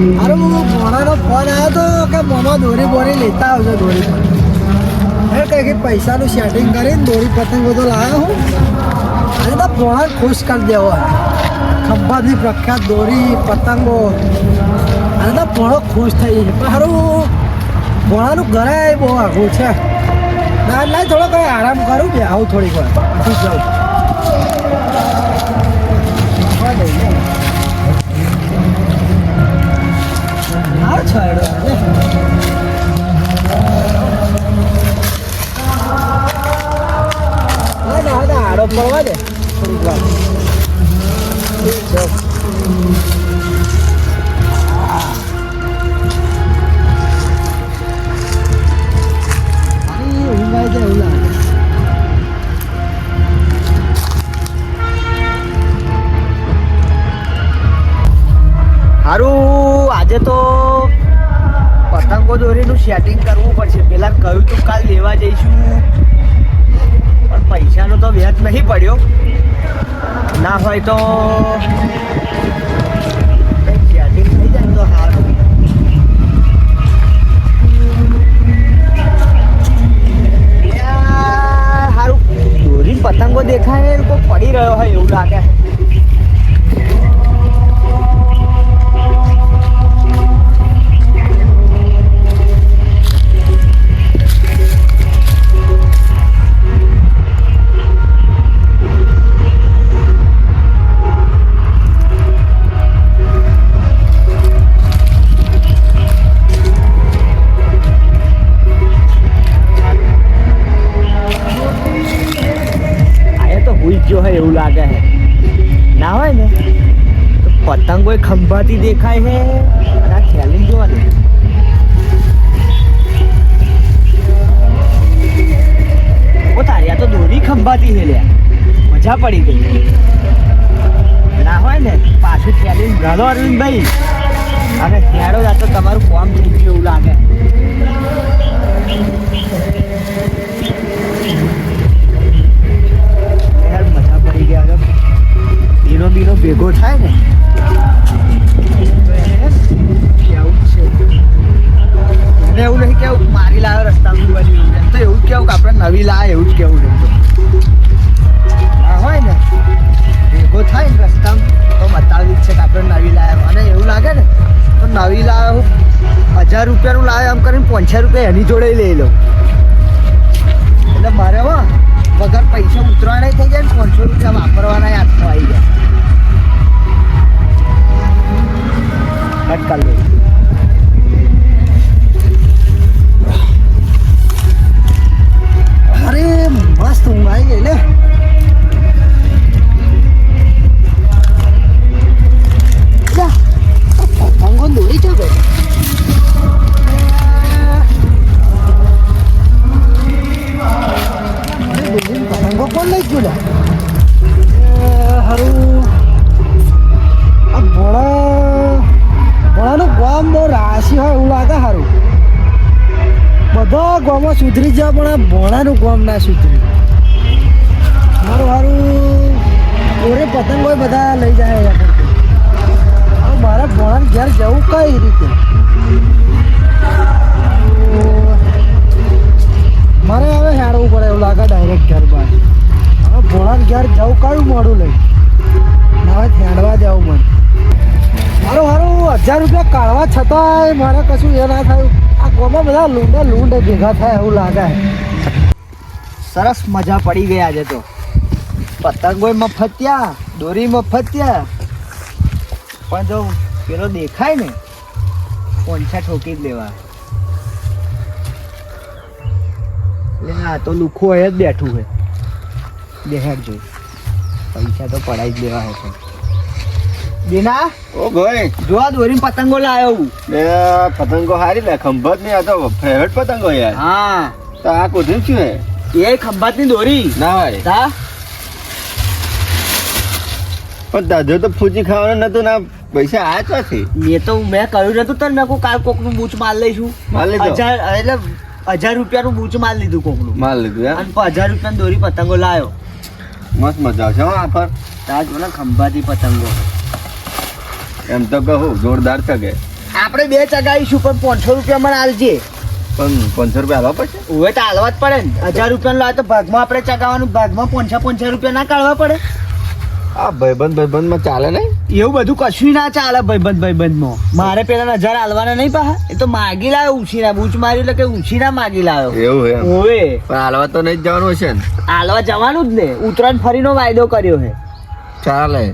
અરે ભોણાનો ફોન આવ્યો તો કે મોમાં દોરી બોરી લેતા આવજો દોરી પર. કઈ કંઈ પૈસાનું સેટિંગ કરીને દોરી પતંગ બધો લાવ્યો હું. અને તો ભોણા ખુશ કરી દેવો. ખંભાતની પ્રખ્યાત દોરી, પતંગો. અને તો ભોણો ખુશ થઈ છે પણ સારું ભોણાનું ઘરે બહુ આઘું છે. ના ના, થોડો કંઈ આરામ કરું બે આવું થોડીક વાર. પછી જાઉં. આ છાંયડો ને. હા ના હા ના આડો પડવા દે કાલ લેવા જઈશું. પણ પૈસાનો તો વ્યાજ નહીં પડ્યો. ના હોય તો પતંગો દેખાય ને કોઈ પડી રહ્યો હોય એવું લાગે. પતંગો દેખાય અને આ ખેલી દે ઓ તારી આ તો દોરી ખંભાતી છે લ્યા મજા પડી ગઈ. ના હોય ને, પાછું ખેલી ગાલો અરવિંદભાઈ. અને હેડો જા તો તમારું કોમ થઈ ગયું એવું લાગે. મજા પડી ગયા હવે. બીનો બીનો ભેગો થાય ને. એને એવું નહીં કેવું મારી લાવે રસ્તા બની એમ તો એવું જ કેવું કે આપણે નવી લાવે એવું જ કેવું છે. ના હોય ને. ભેગો થાય ને રસ્તામાં, તો બતાવી જ છે કે આપણે નવી લાવે અને એવું લાગે ને, તો નવી લાવે હું હજાર રૂપિયાનું લાવે એમ કરીને પાંચસો રૂપિયા એની જોડે લઈ લઉં. એટલે મારે હો, વગર પૈસા ઉતરવાના થઈ જાય ને પાંચસો રૂપિયા વાપરવાના હાથમાં આવી જાય. કટ કર મસ્ત ઊંઘ આવી ગઈ લે જા, આ પતંગો દોરી છે ભાઈ પતંગો કોણ લઈ ગયું લે હારું આ ભોળા ભોળાનું ગામ બહુ રાશી હોય એવું લાગે સારું બધા ગામમાં સુધરી જાય પણ આ ભોળાનું ગામ ના સુધરી પતંગો બધા લઈ જાય મારા મારે ભોળાને ઘેર જવું કઈ રીતે? મારે હવે હેડવું પડે એવું લાગે ડાયરેક્ટ ઘર બહાર. હવે ભોળાને ઘેર જવું કયું મોડું લઈ? હવે હેડવા જવું મને. મારું સારું હજાર રૂપિયા કાઢવા છતાંય મારે કશું એ ના થયું. આ ગોમાં બધા લૂંડે લૂંડે ભેગા થાય એવું લાગે. સરસ મજા પડી ગઈ આજે તો. પતંગોય મફત્યા. દોરી મફત ત્યાં પણ જો પેલો દેખાય ને પોંછા ઠોકી જ લેવા. આ તો લુખો હોય જ બેઠું છે. બેહાડ જોઈ પૈસા તો પડાઈ જ દેવા હશે. બેના ઓ ભાઈ. જો આ દોરી પતંગો લાયો હું. બે પતંગો હારી લે ખંભાતની આ તો ફેવરેટ પતંગો યાર. હા. તો આ શું હે એ ખંભાતની દોરી. ના હોય. તા. પણ દાદો તો ફૂચી ખાવાનું નતો ના પૈસા આ ક્યાંથી? મેં તો મેં કહ્યું નતું તને મેં કહું કાલ કોકનું બૂચ માલ લઈશું. માલ લીધો? હજાર એટલે હજાર રૂપિયાનું બૂચ માલ લીધું કોકનું. માલ લીધું અને હજાર રૂપિયાની દોરી પતંગો લાયો. મસ્ત મજા આવશે હા આ પર. તાજ મને ખંભાતી પતંગો. એમ તો કહું જોરદાર ચગે. આપણે બે ચગાવીશું પણ પાંચસો રૂપિયા મને આલજે. પણ પાંચસો રૂપિયા હાલવા પડશે? હવે તો હાલવા જ પડે ને. હજાર રૂપિયાનું લાવે તો ભાગમાં આપણે ચગાવવાનું ભાગમાં પાંચસો પાંચસો રૂપિયા ના કાઢવા પડે. આ ભાઈબંધ ભાઈબંધમાં ચાલે નહીં? એવું બધું કશું ના ચાલે ભાઈબંધ ભાઈબંધમાં. મારે પેલા નજર હાલવાના નહીં પા એ તો માગી લાવ્યો ઉછીના બૂચ માર્યું એટલે કે ઉછીના માગી લાવ્યો એવું ઓવે. પણ હાલવા તો નહીં જવાનું હશે ને? હાલવા જવાનું જ ને. ઉત્તરાયણ ફરીનો વાયદો કર્યો છે ચાલે.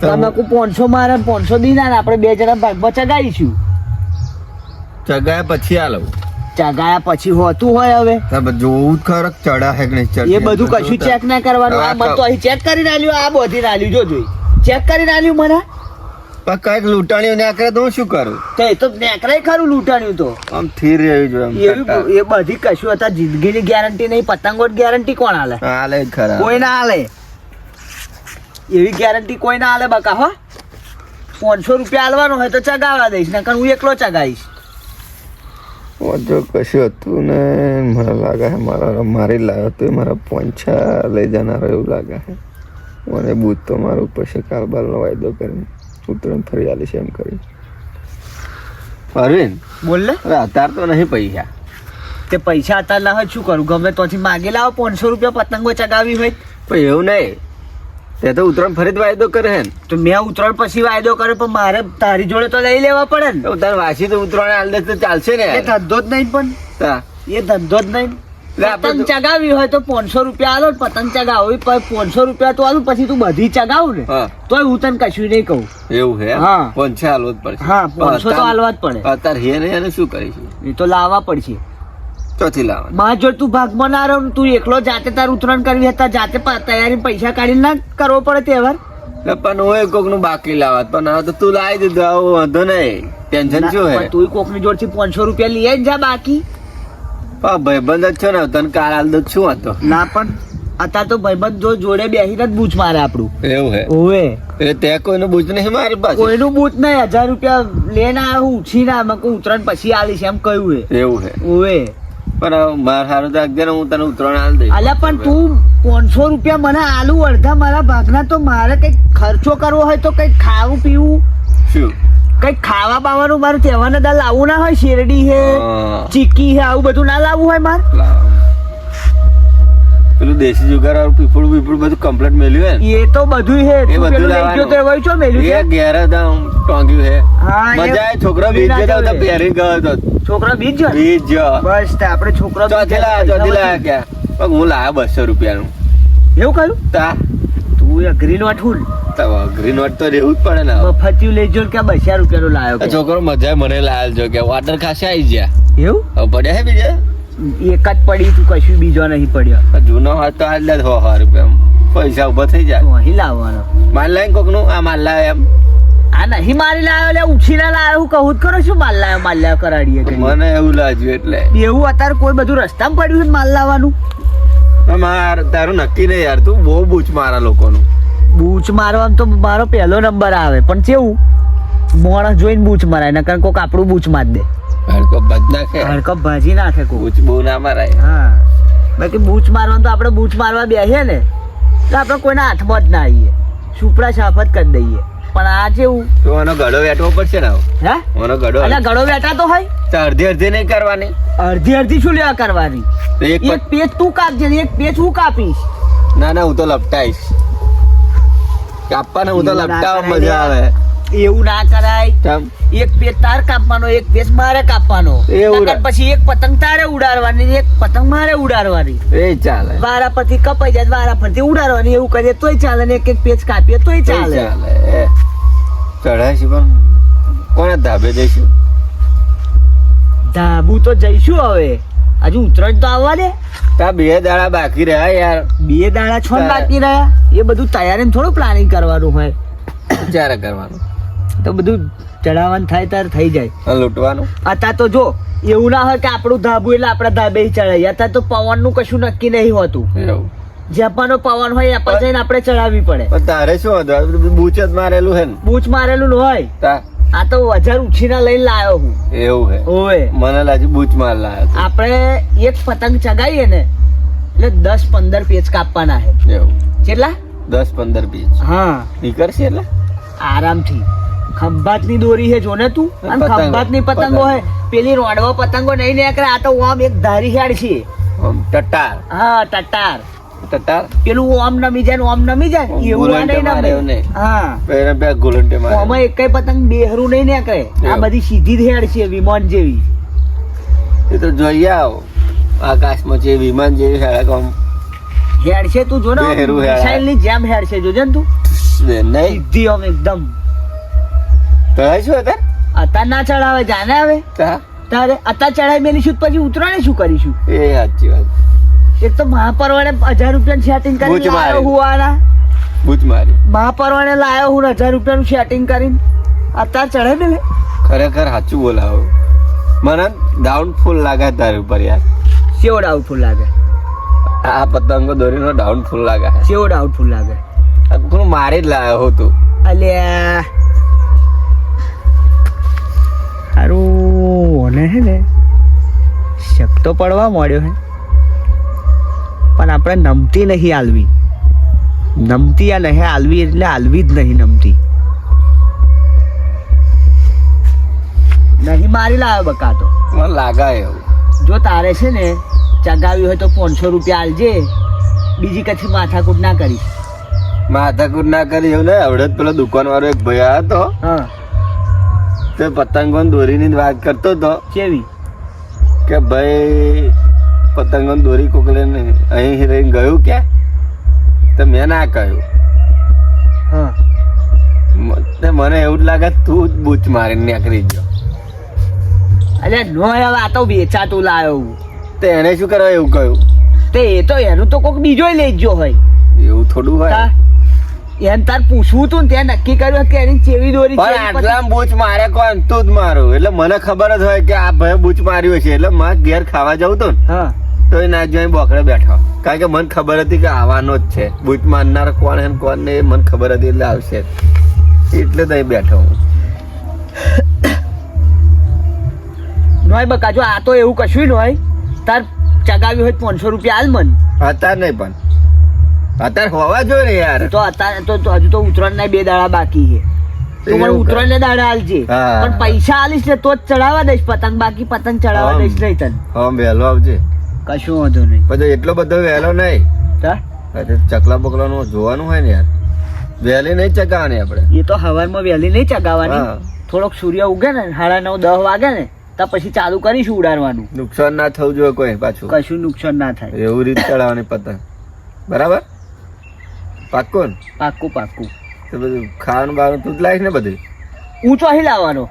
તમે કો પાંચસો મારે પાંચસો દીના આપણે બે જણા ભાગમાં ચગાવીશું. ચગાયા પછી હાલો. ચગાયા પછી હોતું હોય હવે? જોવું જ ખરક ચડા હે ગણેશ. એ બધું કશું ચેક ના કરવાનું? આ મત તો અહીં ચેક કરીને આલ્યું આ બધી આલ્યું જો જોઈ. ચેક કરીને આલ્યું મને? પણ કંઈક લૂંટાણીઓ નેકરે તો હું શું કરું? તો એ તો નેકરાય ખરું લૂંટાણ્યું તો. આમ થીર રહ્યું જોઈએ એ બધી કશું હતા જિંદગીની ગેરંટી નહીં પતંગો ગેરંટી કોણ હાલે હાલે ખરા. કોઈ ના હાલે એવી ગેરંટી કોઈ ના હાલે બકા હો. પાંચસો રૂપિયા હાલવાનો હોય તો ચગાવવા દઈશ નકર હું એકલો ચગાવીશ. જો કશું હતું ને? મને લાગે છે મારા મારી લાવ્યો તો મારા પોંછા લઈ જનારો એવું લાગે છે. મને બૂથ તો મારું પછી કારબારનો વાયદો કરીને. ઉતરણ ફરી આલીશ એમ કરી અરવિંદ બોલ ને. અત્યારે તો નહીં પૈસા. તે પૈસા અત્યારે ના હોય શું કરું? ગમે તોથી માગે લાવો પાંચસો રૂપિયા પતંગો ચગાવી હોય. પણ એવું નહીં. તે તો ઉતરણ ફરી વાયદો કરે હે તો મેં ઉતરાણ પછી વાયદો કર્યો પણ મારે તારી જોડે તો લઈ લેવા પડે ને. તારે વાસી તો ઉતરણ હાલ દે તો ચાલશે ને. એ ધંધો જ નહીં પણ. એ ધંધો જ નહીં. પતંગ ચગાવી હોય તો પાંચસો રૂપિયા આલો પતંગ ચગાવી પાંચસો રૂપિયા તો આલું પછી તું બધી ચગાવ ને. તો તોય હું તને કશું નહીં કહું. એવું હે. હા. પોનસે હાલવો જ પડે હા પાંચસો તો હાલવા જ પડે. અત્યારે હે ને શું કરીશું? એ તો લાવવા પડશે. ચોથી લાવવાનું. માં જો તું ભાગમાં ના રહો તું એકલો જાતે તાર ઉતરણ કરવી હતા જાતે તૈયારી પૈસા કાઢીને ના કરવો પડે તહેવાર? પણ હું કોકનું બાકી લાવત પણ હવે તો તું લાવી દીધું આવો વાંધો નહીં. ટેન્શન શું હે? તું કોકની જોડથી પાંચસો રૂપિયા લઈ આવી જા બાકી. પણ ભાઈબંધ જ છો ને તને કાલ હાલ દઉં શું હતો ના પણ અતા તો ભાઈબંધ જો જોડે બેસીને જ બૂચ મારે આપણું. એવું હે? ઓવે. એ તે કોઈનું બૂચ નહીં મારી પાસે? કોઈનું બૂચ નહીં હજાર રૂપિયા લે ના ઉછીને આવે મેં ઉતરાણ પછી આલીશ એમ કહ્યું હે. એવું હે? ઓવે. પણ માર સારું તો અગિયાર હું તને ઉતરણ આલ દઈશ. અલ્યા પણ તું પાંચસો રૂપિયા મને આલુ અડધા મારા ભાગના તો મારે કંઈક ખર્ચો કરવો હોય તો કંઈક ખાવું પીવું. શું? કંઈક ખાવા બાવાનું મારું તહેવારના ના લાવવું ના હોય શેરડી હે ચીકી હે આવું બધું ના લાવવું હોય મારે? પેલું દેશી જુગાર વાળું પીપળું પીપળું બધું કમ્પ્લેટ મેલ્યું હે એ તો બધું હે એ બધું ગયો તો લાવવાનું. એવાય છો મેલ્યું એ? ઘેર આમ ટોંગ્યું હે. મજા આવે છોકરો બીના ગયો તો પહેરી ગયો હતો છોકરો બીજ બીજ. બસ તે આપણે છોકરો ચોથી લાયા ચોથી લાયા પણ હું લાયા બસો રૂપિયાનું. એવું કહ્યું તા. તું એ ગ્રીન વાઠું તો ગ્રીન તો રહેવું જ પડે ને. મફતિયું લેજો કે બસ્યા રૂપિયાનો લાયો છોકરો મજા મને લાલ જો કે વોટર ખાસે આવી ગયા. એવું? પડ્યા હે બીજા? એક જ પડી તું કશું બીજો નહીં પડ્યો. જૂનો હતો હાલ જ હો હો રૂપિયા. પૈસા ઊભા થઈ જાય. અહીં લાવવાનો. માલ લાવીને કોકનું? આ માલ લાવે એમ. આ નહીં મારી લાવ્યો લે ઉછીના લાવ્યો હું કહું જ કરો શું માલ લાવ્યો માલ લાવ્યો કરાડીએ મને એવું લાગ્યું એટલે. એવું અત્યારે કોઈ બધું રસ્તામાં પડ્યું છે ને માલ લાવવાનું? માર તારું નક્કી નહીં યાર તું બહુ બૂચ મારા લોકોનું. બૂચ મારવામાં તો મારો પહેલો નંબર આવે પણ કેવું? માણસ જોઈને બૂચ મરાય કારણ કોક આપણું બૂચ માર દે. હડકો બદ નાખે. હડકપ ભાજી નાખે કોક. બૂચ બહુ ના મરાય. હા. બાકી બૂચ મારવાનું તો આપણે બૂચ મારવા બેસીએ ને તો આપણે કોઈના હાથમાં જ ના આવીએ. સુપડા સાફ જ કરી દઈએ. પણ આ જેવું. તો આનો ગળો વેટવો પડશે ને. હે? આનો ગળો અલા ગળો બેઠા તો હોય. તો અડધી અડધી નહીં કરવાની. અડધી અડધી શું લેવા કરવાની? એક એક પેજ તું કાપજે ને એક પેજ હું કાપીશ? ના ના હું તો લપટાઈશ. કાપવાને હું તો લપટાવ મજા આવે. એવું ના કરાય. એક પેજ તાર કાપવાનો એક પેજ મારે કાપવાનો. એવું પછી એક પતંગ તારે ઉડાડવાની એક પતંગ મારે ઉડાડવાની. એ ચાલે. વારા પરથી કપાઈ જાય વારા પરથી ઉડાડવાની એવું કરીએ તોય ચાલે ને એક એક પેજ કાપીએ તોય ચાલે. ચઢાઈશું પણ કોને ધાબે જઈશું? ધાબુ તો જઈશું હવે. હજુ ઉતરાયણ તો આવવા દે. તા બે દાડા બાકી રહ્યા યાર. બે દાડા છ. બાકી રહ્યા. એ બધું તૈયારી થોડું પ્લાનિંગ કરવાનું હોય. જ્યારે કરવાનું? તો બધું ચડાવવાનું થાય ત્યારે થઈ જાય. લૂંટવાનું? અત્યારે તો જો એવું ના હોય કે આપણું ધાબુ એટલે આપણા ધાબે ચડાવીએ અત્યારે તો પવનનું કશું નક્કી નહીં હોતું. જેપાનો પવન હોય એ પર જઈને આપણે ચડાવવી પડે. પણ તારે શું બૂચ જ મારેલું હે બૂચ મારેલું ન હોય. આ તો હજાર ઉછીના લઈને લાવ્યો હું. એવું હે? ઓએ મને લાગ્યું બૂચ માર લાયો આપણે એક પતંગ ચગાવીએ ને એટલે દસ પંદર પેચ કાપવાના હે. એવું. કેટલા? દસ પંદર પીસ હા. નીકળશે એટલે? આરામથી. ખંભાતની દોરી હે જોને તું? અને ખંભાતની પતંગો હે. પેલી રોડવા પતંગો નહીં નીકળે આ તો ઓમ એક ધારી હેડ છે. ટટાર. હા ટટાર. ટટાર? પેલું ઓમ નમી જાય ઓમ નમી જાય? એવું આ નહીં નમે હા. પેરે બે ગોલંટે મારે. ઓમાં એકેય પતંગ બેહરું નહીં કરે આ બધી સીધી જ હેડ છે વિમાન જેવી. એ તો જોઈ આવ. આકાશમાં જે વિમાન જેવી હેડ કોમ હેડ છે તું જો ને હેડ. જેમ હેડ છે જોજે ને તું. નહીં. સીધી ઓમ એકદમ. તળાય શું હતા અત્યાર ના ચડાવે જાને હવે? તારે અત્યાર ચડાઈ મેલીશું તો પછી ઉતરાણે શું કરીશું? એ સાચી વાત. એક તો મહાપરવાને હજાર રૂપિયાનું સેટિંગ કરીને. લાયો હું આના. બૂચ મારી. મહાપરવાને લાયો હું હજાર રૂપિયાનું સેટિંગ કરીને. અત્યારે ચડે મેલે ખરેખર સાચું બોલાવો. મને ડાઉનફોલ લાગે તારી ઉપર યાર. કેવો ડાઉટફુલ લાગે? આ પતંગો દોરીનો ડાઉનફોલ લાગે. કેવો સેવો ડાઉટફુલ લાગે? મારે જ લાયો હતો અલ્યા. તો પડવા મળ્યો હે. પણ આપણે નમતી નહીં આલવી નમતી આ નહીં આલવી એટલે આલવી જ નહીં નમતી. નહીં મારી લાવ્યો બકા તો. મને લાગે એવું. જો તારે છે ને ચગાવ્યું હોય તો પાંચસો રૂપિયા આલજે. બીજી કચ્છી માથાકૂટ ના કરીશ. માથાકૂટ ના કરી એવું ને આવડે પેલો દુકાન વાળો એક ભાઈ આવ્યો હતો હા. તે પતંગો દોરીની વાત કરતો હતો કેવી? કે ભાઈ પતંગો દોરી કોકલે અહીં રહીને ગયું કે? તો મેં ના કહ્યું. હા. મને એવું જ લાગે તું જ બૂચ મારીને નીકળી ગયો. અરે નો હવે આ તો વેચાતું લાયો. તે એને શું કરવા એવું કહ્યું? તે એ તો એનું તો કોઈક બીજો લઈ ગયો હોય. એવું થોડું હોય. એને તાર પૂછવું તું ને ત્યાં નક્કી કર્યું કે એની ચેવી દોરી પણ આટલા બૂચ મારે કોણ? તું જ મારું. એટલે મને ખબર જ હોય કે આ ભાઈ બૂચ માર્યું છે. એટલે મારે ઘેર ખાવા જવું તું ને હા. તો એ ના જોઈ બોકડે બેઠો. કારણ કે મને ખબર હતી કે આવવાનો જ છે. બૂચ મારનાર કોણ હે કોણ ને એ મને ખબર હતી એટલે આવશે. એટલે તો બેઠો હું. નોય બકા જો આ તો એવું કશું નોય. તાર ચગાવ્યું હોય પાંચસો રૂપિયા હાલ મન. અત્યારે નહીં પણ. અત્યારે હોવા જોઈએ ને યાર. તો અત્યારે તો તો હજુ તો ઉત્તરાયણ ના બે દાડા બાકી છે. તું મને ઉત્તરાયણ ના દાડા હાલજે પણ પૈસા આલીશ ને તો જ ચડાવવા દઈશ પતંગ બાકી પતંગ ચડાવવા દઈશ નહીં તને. હા વહેલો આવજે. કશું વાંધો નહીં. પછી એટલો બધો વહેલો નહીં. ચકલા બકલા નું જોવાનું હોય ને યાર. વહેલી નહીં ચગાવવાની આપણે. એ તો હવારમાં વહેલી નહીં ચગાવવાની. થોડોક સૂર્ય ઉગે ને સાડા નવ દસ વાગે ને તો પછી ચાલુ કરીશું ઉડાડવાનું. નુકસાન ના થવું જોઈએ કોઈ પાછું. કશું નુકસાન ના થાય. એવું રીત ચડાવવાની પતંગ. બરાબર? પાક્કું ને? પાક્કું પાક્કું. તો બધું ખાવાનું બાવાનું તું જ લાવીશ ને બધું? ઊંચો અહીં લાવવાનો.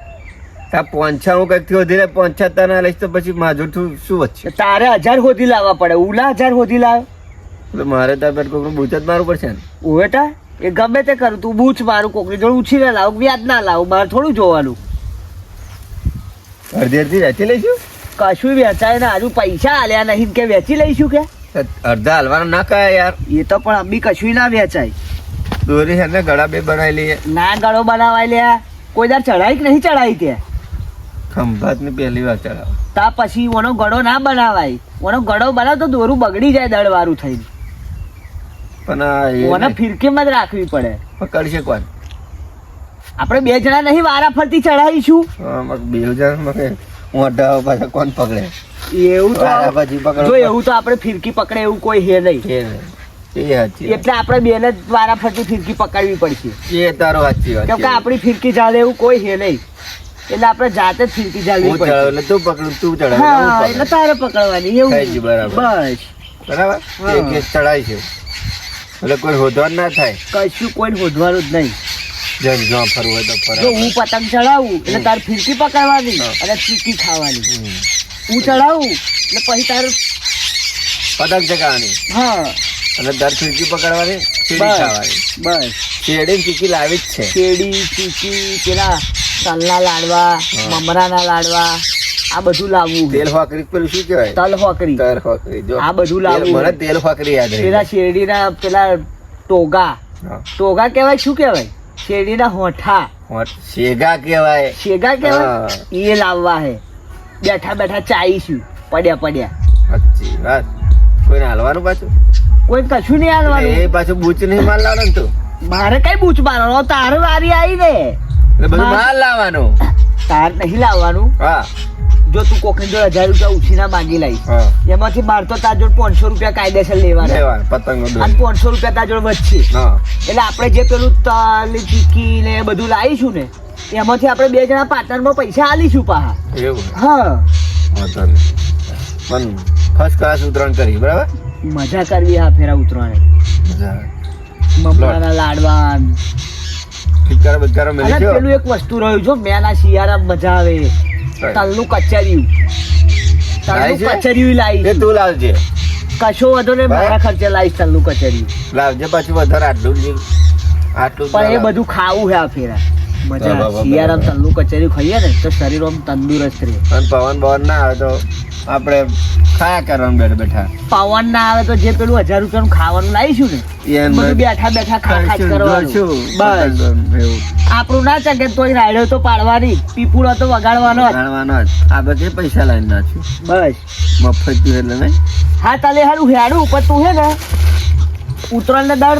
તા પોંછા હું કંઈકથી વધી પોંછા તને લઈશ તો પછી માજુર તું શું વચ્ચે તારે હજાર હોધી લાવવા પડે. ઉલા હજાર હોધી લાવ. એટલે મારે તાર પેટ કોકનું બૂચ જ મારવું પડશે ને? ઓવેટા એ ગમે તે કરું. તું બૂચ મારું કોકની જોડે ઉછીને લાવ. વ્યાજ ના લાવ. મારે થોડું જોવાનું. અડધી અડધી વેચી લઈશું? કશું વેચાય ને. હજુ પૈસા આલ્યા નહીં કે વેચી લઈશું કે? અડધા હલવાનું ના કયા યાર. એ તો પણ અંબી કશું ના વેચાય. દોરી છે ને ગળા બે બનાવી લઈએ. ના ગળો બનાવાય લે. કોઈ દાર ચડાઈ કે નહીં ચડાઈ ખંભાત ને પહેલી વાર ચડાવ તા પછી ઓનો ગળો ના બનાવાય. ઓનો ગળો બનાવ તો દોરું બગડી જાય દળવાળું થઈ પણ ઓને ફિરકીમાં જ રાખવી પડે. પકડશે કોણ? આપણે બે જણા નહીં વારા ફરતી ચડાવીશું બે બે હજાર હું મોઢા પાછા કોણ પકડે? એવું તો જો એવું તો આપણે ફિરકી પકડે એવું કોઈ હે નહીં. એ નહીં. એ સાચી વાત. એટલે આપણે બેને જ વારા ફરતી ફિરકી પકડવી પડશે. એ તારો સાચી વાત કેમ કે આપણી ફિરકી ચાલે એવું કોઈ હે નહીં. એટલે આપણે જાતે જ ફિરકી ચાલવી હું એટલે તું પકડું તું ચડાવ હા એટલે તારે પકડવાની એવું બરાબર. બસ. બરાબર? એક ચડાય છે. એટલે કોઈ હોધવા ના થાય. કશું કોઈ હોધવાનું જ નહીં. જેમ જો ફરવું હોય તો હું પતંગ ચડાવું એટલે તારે ફિરકી પકડવાની. અને ફિરકી ખાવાની. હું ચડાવું એટલે પછી તાર પતંગ ચગાવવાની. હા. અને દર ખીડકી પકડવાની સીડી બસ ખાવાની. બસ. શેરડી ચીકી લાવી જ છે. શેડી ચીકી પેલા તલના લાડવા મમરાના લાડવા આ બધું લાવવું. તેલ ફાકરી પેલું શું કહેવાય? તલ હોકરી. તલ ફાકરી જો. આ બધું લાવવું. મને તેલ ફાકરી યાદ રહી. પેલા શેરડીના પેલા ટોગા. ટોગા કહેવાય શું કહેવાય? શેરડીના હોઠા. શેગા કહેવાય. શેગા કહેવાય? એ લાવવા હે. બેઠા બેઠા ચાઈશું પડ્યા પડ્યા. સાચી વાત. કોઈને હાલવાનું પાછું? કોઈ કશું નહીં એ પાછું બૂચ નહીં માલ લાવવાનું તું? મારે કઈ બૂચ મારવાનો? તારે વારી આવી ને. એટલે બધું માલ લાવવાનો. તાર નહીં લાવવાનું. હા. જો તું કોકની જોડે હજાર રૂપિયા ઉછીના માંગી લઈ એમાંથી માર તો તાર જોડે પાંચસો રૂપિયા કાયદેસર લેવાના. લેવાનું અને પાંચસો રૂપિયા તાર જોડે વધશે. એટલે આપણે જે પેલું તલ ચીકી ને બધું લાવીશું ને એમાંથી આપણે બે જણા પાટણમાં પૈસા આલીશું પાહા. એવું? હા. પણ ફર્સ્ટ ક્લાસ ઉતરાણ કરી બરાબર? મજા કરવી હા ફેરા આવે. મમરાના લાડવા પિચકારો બિચકારો અને મેલી પેલું એક વસ્તુ રહ્યું જો મેના શિયાળા મજા આવે. તલનું કચરિયું. લાવી તલનું? કચરિયું એ તું લાવજે. કશો વધો ને. મારા ખર્ચે લાવીશ તલનું કચરિયું. લાવજે પાછું વધારે આટલું જ આટલું પણ એ બધું ખાવું છે આ ફેરા. શિયાળામાં. તલનું કચરિયું ખાઈએ ને તો શરીર આમ તંદુરસ્ત રહે. અને પવન બવન ના આવે તો આપણે ખાયા કરવાનું બેઠા બેઠા? પવન ના આવે તો જે પેલું હજાર રૂપિયાનું ખાવાનું લાવીશું ને બધું બેઠા બેઠા ખા ખા કરવાનું. બસ. આપણું ના ચાકે તો રાયડો તો પાડવાની પીપુડો તો વગાડવાનો વગાડવાનો આ બધે પૈસા લાવીને નાખ્યું બસ. મફત એટલે નહીં? હા તાલે હારું હેડું પણ તું હે ને ઉત્તરાયણ દર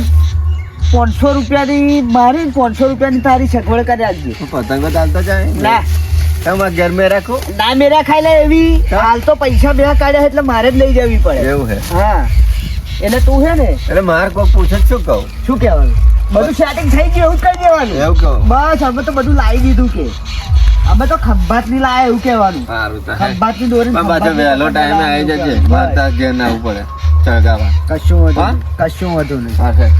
પાંચસો રૂપિયાની મારી પાંચસો રૂપિયાની તારી સગવડ કરી આપજે. પતંગો ચાલતો જાય ના? તમારા ઘર મેં રાખો. ના મેરા ખાઈ લે એવી. હાલ તો પૈસા બે કાઢ્યા એટલે મારે જ લઈ જવી પડે. એવું હે હા. એટલે તું હે ને એટલે મારે કોઈ પૂછે શું કહું? શું કહેવાનું? બધું સેટિંગ થઈ ગયું એવું કહી દેવાનું. એવું કહું. બસ અમે તો બધું લાવી દીધું કે. અમે તો ખંભાતની લાયા એવું કહેવાનું. ખંભાતની દોરી પાછો વહેલો ટાઈમે આવી જશે મારે ઘેર ના ઉપર ચગાવા કશું વધુ કશું વધુ નહીં.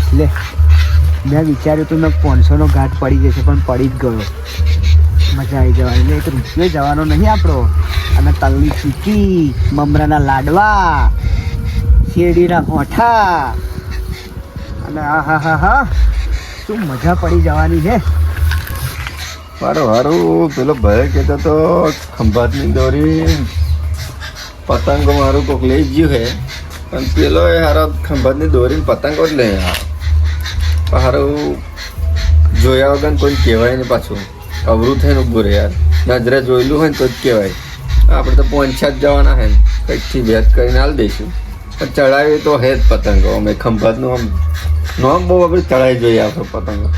હા લે, મેં વિચાર્યું હતું મેં પાંચસોનો ઘાટ પડી જશે, પણ પડી જ ગયો. મજા આવી જવાની. એક રૂપિયો જવાનો નહીં આપણો. અને તલની ચીકી, મમરાના લાડવા, શેરડીના હોઠા. અને આ, હા હા હા, શું મજા પડી જવાની છે. મારો હારું. પેલો ભાઈ કહેતો તો, ખંભાતની દોરી. પતંગો મારું કોક લઈ ગયું હે પણ પેલો એ હારો ખંભાતની દોરીને પતંગો જ લઈ આવ્યો. હારું જોયા વગર કોઈ કહેવાય નહીં પાછું. અવરું થઈને ઊભું રહે યાર. નજરે જોયેલું હોય ને તો જ કહેવાય. આપણે તો પહોંચ્યા જ જવાના હે. કંઈકથી ભેદ કરીને હાલ દઈશું. પણ ચડાવી તો હે જ પતંગો. અમે ખંભાતનું આમ નોમ બહુ આપણે ચડાવી જોઈએ આપણે પતંગો.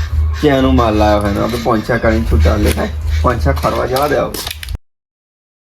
ક્યાંનું માલ લાવ્યો હોય આપણે પહોંચ્યા કરીને છૂટા લે થાય પહોંચ્યા ફરવા જવા દે આપણે